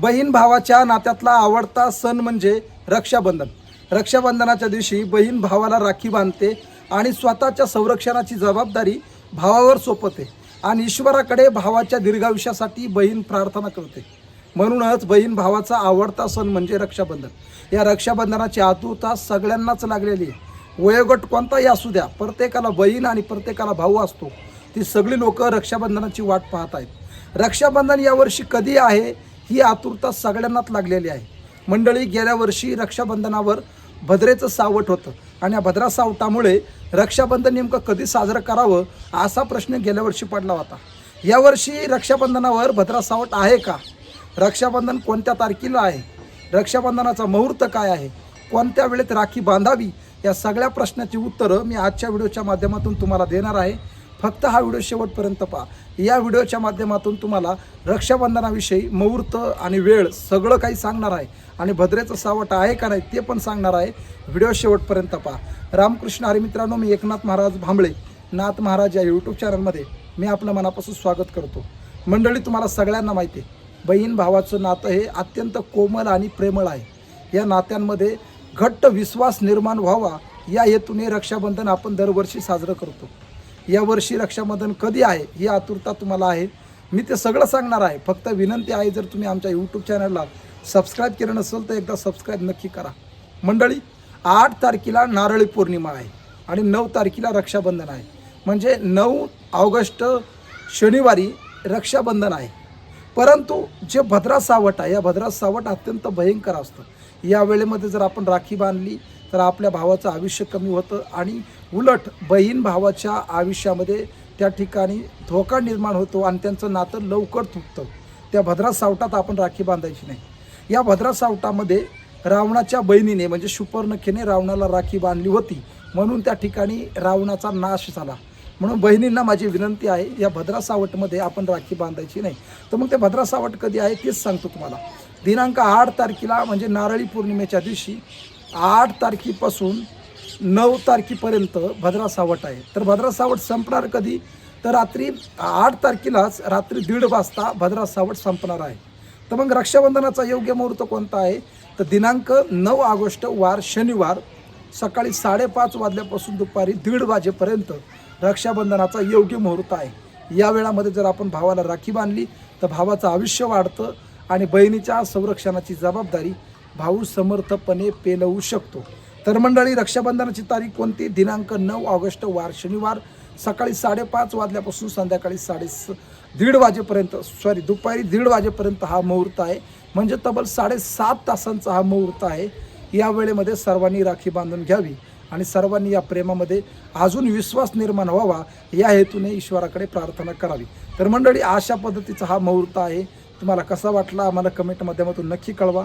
बहीण भावाच्या नात्यातला आवडता सण म्हणजे रक्षाबंधन. रक्षाबंधनाच्या दिवशी बहीण भावाला राखी बांधते आणि स्वतःच्या संरक्षणाची जबाबदारी भावावर सोपवते आणि ईश्वराकडे भावाच्या दीर्घायुष्यासाठी बहीण प्रार्थना करते. म्हणूनच बहीण भावाचा आवडता सण म्हणजे रक्षाबंधन. या रक्षाबंधनाची आतुरता सगळ्यांनाच लागलेली आहे. वयोगट कोणताही असू द्या प्रत्येकाला बहीण आणि प्रत्येकाला भाऊ असतो. ती सगळी लोक रक्षाबंधनाची वाट पाहत आहेत. रक्षाबंधन यावर्षी कधी आहे? ही आतुरता सगळ्यांनाच लागलेली आहे. मंडळी गेल्या वर्षी रक्षाबंधनावर भद्रेचं सावट होतं आणि या भद्रा सावटामुळे रक्षाबंधन नेमकं कधी साजरं करावं असा प्रश्न गेल्या वर्षी पडला होता. यावर्षी रक्षाबंधनावर भद्रा सावट आहे का? रक्षाबंधन कोणत्या तारखेला आहे? रक्षाबंधनाचा मुहूर्त काय आहे? कोणत्या वेळेत राखी बांधावी? या सगळ्या प्रश्नाची उत्तरं मी आजच्या व्हिडिओच्या माध्यमातून तुम्हाला देणार आहे. फक्त हा व्हिडिओ शेवटपर्यंत पहा. या व्हिडिओच्या माध्यमातून तुम्हाला रक्षाबंधनाविषयी मुहूर्त आणि वेळ सगळं काही सांगणार आहे. आणि भद्रेचं सावट आहे का नाही ते पण सांगणार आहे. व्हिडिओ शेवटपर्यंत पहा. रामकृष्ण हरी मित्रांनो मी एकनाथ महाराज भांबळे नाथ महाराज या यूट्यूब चॅनलमध्ये मी आपलं मनापासून स्वागत करतो. मंडळी तुम्हाला सगळ्यांना माहिती आहे बहीण भावाचं नातं हे अत्यंत कोमल आणि प्रेमळ आहे. या नात्यांमध्ये घट्ट विश्वास निर्माण व्हावा या हेतूने रक्षाबंधन आपण दरवर्षी साजरं करतो. यावर्षी रक्षाबंधन कधी आहे ही आतुरता तुम्हाला आहे. मी ते सगळं सांगणार आहे. फक्त विनंती आहे जर तुम्ही आमच्या यूट्यूब चॅनलला सबस्क्राईब केलं नसेल तर एकदा सबस्क्राईब नक्की करा. मंडळी आठ तारखेला नारळी पौर्णिमा आहे आणि नऊ तारखेला रक्षाबंधन आहे. म्हणजे नऊ ऑगस्ट शनिवारी रक्षाबंधन आहे. परंतु जे भद्रा सावट आहे या भद्रा सावट अत्यंत भयंकर असतं. या वेळेमध्ये जर आपण राखी बांधली तर आपल्या भावाचं आयुष्य कमी होतं आणि उलट बहीण भावाच्या आयुष्यामध्ये त्या ठिकाणी धोका निर्माण होतो आणि त्यांचं नातं लवकर तुटतं. त्या भद्रा सावटात आपण राखी बांधायची नाही. या भद्रा सावटामध्ये रावणाच्या बहिणीने म्हणजे सुपर्णखेने रावणाला राखी बांधली होती. म्हणून त्या ठिकाणी रावणाचा नाश झाला. म्हणून बहिणींना माझी विनंती आहे या भद्रा सावटमध्ये आपण राखी बांधायची नाही. तर मग ते भद्रा सावट कधी आहे तेच सांगतो तुम्हाला. दिनांक आठ तारखेला म्हणजे नारळी पौर्णिमेच्या दिवशी आठ तारखेपासून नऊ तारखेपर्यंत भद्रा सावट आहे. तर भद्रा सावट संपणार कधी? तर रात्री आठ तारखेलाच रात्री दीड वाजता भद्रा सावट संपणार आहे. तर मग रक्षाबंधनाचा योग्य मुहूर्त कोणता आहे? तर दिनांक नऊ ऑगस्ट वार शनिवार सकाळी साडेपाच वाजल्यापासून दुपारी दीड वाजेपर्यंत रक्षाबंधनाचा योग्य मुहूर्त आहे. या वेळामध्ये जर आपण भावाला राखी बांधली तर भावाचं आयुष्य वाढतं आणि बहिणीच्या संरक्षणाची जबाबदारी भाऊ समर्थपणे पेलवू शकतो. तर मंडळी रक्षाबंधनाची तारीख कोणती? दिनांक नऊ ऑगस्ट वार शनिवार सकाळी साडेपाच वाजल्यापासून संध्याकाळी साडे स दीड वाजेपर्यंत सॉरी दुपारी दीड वाजेपर्यंत हा मुहूर्त आहे. म्हणजे तब्बल साडेसात तासांचा हा मुहूर्त आहे. या वेळेमध्ये सर्वांनी राखी बांधून घ्यावी आणि सर्वांनी या प्रेमामध्ये अजून विश्वास निर्माण व्हावा या हेतूने ईश्वराकडे प्रार्थना करावी. तर मंडळी अशा पद्धतीचा हा मुहूर्त आहे. तुम्हाला कसा वाटला? आम्हाला कमेंट माध्यमातून नक्की कळवा.